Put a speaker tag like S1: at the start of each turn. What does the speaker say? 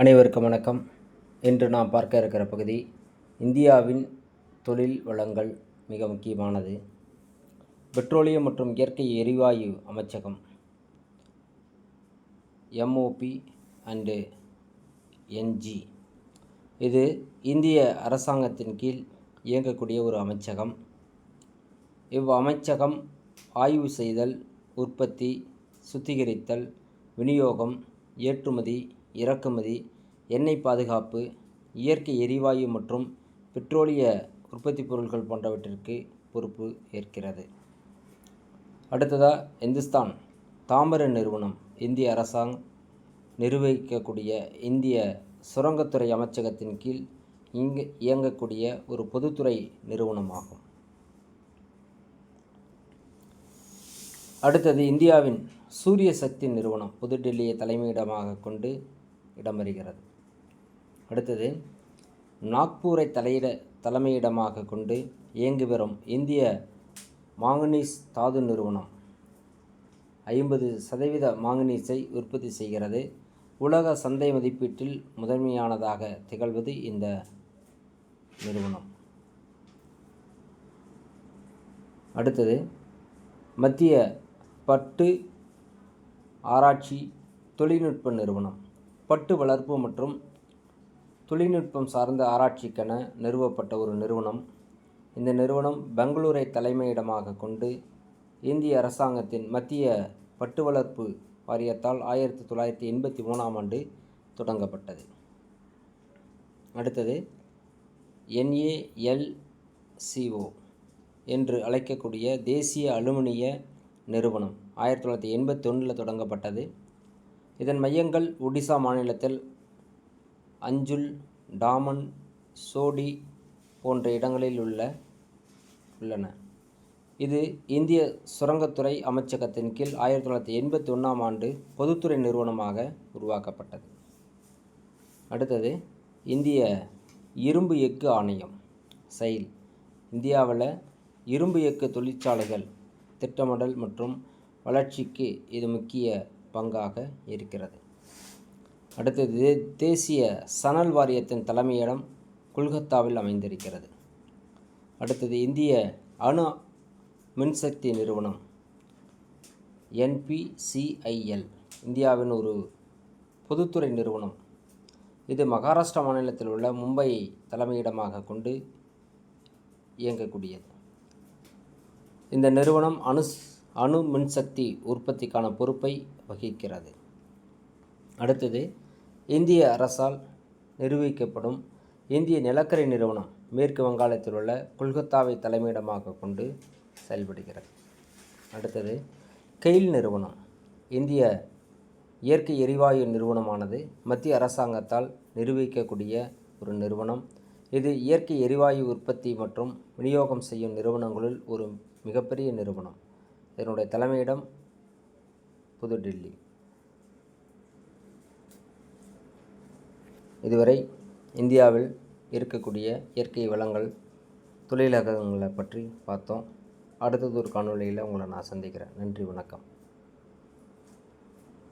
S1: அனைவருக்கும் வணக்கம். இன்று நாம் பார்க்க இருக்கிற பகுதி இந்தியாவின் தொழில் வளங்கள் மிக முக்கியமானது. பெட்ரோலியம் மற்றும் இயற்கை எரிவாயு அமைச்சகம் எம்ஓபி அண்டு என்ஜி இது இந்திய அரசாங்கத்தின் கீழ் இயங்கக்கூடிய ஒரு அமைச்சகம். இவ் அமைச்சகம் ஆய்வு செய்தல் உற்பத்தி சுத்திகரித்தல் விநியோகம் ஏற்றுமதி இறக்குமதி எண்ணெய் பாதுகாப்பு இயற்கை எரிவாயு மற்றும் பெட்ரோலிய உற்பத்தி பொருட்கள் போன்றவற்றிற்கு பொறுப்பு ஏற்கிறது. அடுத்ததாக இந்துஸ்தான். தாமிர நிறுவனம் இந்திய அரசாங்கம் நிர்வகிக்கக்கூடிய இந்திய சுரங்கத்துறை அமைச்சகத்தின் கீழ் இங்கு இயங்கக்கூடிய ஒரு பொதுத்துறை நிறுவனமாகும். அடுத்தது இந்தியாவின் சூரிய சக்தி நிறுவனம் புதுடெல்லியை தலைமையிடமாக கொண்டு இடம்பெறுகிறது. அடுத்தது நாக்பூரை தலையிட தலைமையிடமாக கொண்டு இயங்கி வரும் இந்திய மாங்கனீஸ் தாது நிறுவனம் ஐம்பது சதவீத மாங்கனீஸை உற்பத்தி செய்கிறது. உலக சந்தை மதிப்பீட்டில் முதன்மையானதாக திகழ்வது இந்த நிறுவனம். அடுத்தது மத்திய பட்டு ஆராய்ச்சி தொழில்நுட்ப நிறுவனம். பட்டு வளர்ப்பு மற்றும் தொழில்நுட்பம் சார்ந்த ஆராய்ச்சிக்கென நிறுவப்பட்ட ஒரு நிறுவனம். இந்த நிறுவனம் பெங்களூரை தலைமையிடமாக கொண்டு இந்திய அரசாங்கத்தின் மத்திய பட்டு வளர்ப்பு வாரியத்தால் ஆயிரத்தி தொள்ளாயிரத்தி எண்பத்தி மூணாம் ஆண்டு தொடங்கப்பட்டது. அடுத்தது என்ஏஎல்சிஓ என்று அழைக்கக்கூடிய தேசிய அலுமினிய நிறுவனம் ஆயிரத்தி தொள்ளாயிரத்தி எண்பத்தி ஒன்றில் தொடங்கப்பட்டது. இதன் மையங்கள் ஒடிசா மாநிலத்தில் அஞ்சுல் டாமன் சோடி போன்ற இடங்களில் உள்ள உள்ளன. இது இந்திய சுரங்கத்துறை அமைச்சகத்தின் கீழ் ஆயிரத்தி தொள்ளாயிரத்தி எண்பத்தி ஒன்றாம் ஆண்டு பொதுத்துறை நிறுவனமாக உருவாக்கப்பட்டது. அடுத்தது இந்திய இரும்பு எஃகு ஆணையம் செயல் இந்தியாவில் இரும்பு எஃகு தொழிற்சாலைகள் திட்டமிடல் மற்றும் வளர்ச்சிக்கு இது முக்கிய பங்காக இருக்கிறது. அடுத்தது தேசிய சணல் வாரியத்தின் தலைமையிடம் கொல்கத்தாவில் அமைந்திருக்கிறது. அடுத்தது இந்திய அணு மின்சக்தி நிறுவனம் என்பிசிஐஎல் இந்தியாவின் ஒரு பொதுத்துறை நிறுவனம். இது மகாராஷ்டிரா மாநிலத்தில் உள்ள மும்பை தலைமையிடமாக கொண்டு இயங்கக்கூடியது. இந்த நிறுவனம் அணு அணு மின்சக்தி உற்பத்திக்கான பொறுப்பை வகிக்கிறது. அடுத்தது இந்திய அரசால் நிர்வகிக்கப்படும் இந்திய நிலக்கரி நிறுவனம் மேற்கு வங்காளத்தில் உள்ள கொல்கத்தாவை தலைமையிடமாக கொண்டு செயல்படுகிறது. அடுத்தது கெயில் நிறுவனம் இந்திய இயற்கை எரிவாயு நிறுவனமானது மத்திய அரசாங்கத்தால் நிர்வகிக்கக்கூடிய ஒரு நிறுவனம். இது இயற்கை எரிவாயு உற்பத்தி மற்றும் விநியோகம் செய்யும் நிறுவனங்களில் ஒரு மிகப்பெரிய நிறுவனம். இதனுடைய தலைமையிடம் புதுடில்லி இதுவரை இந்தியாவில் இருக்கக்கூடிய இயற்கை வளங்கள் தொழிலகங்களை பற்றி பார்த்தோம். அடுத்தது ஒரு காணொலியில் உங்களை நான் சந்திக்கிறேன். நன்றி வணக்கம்.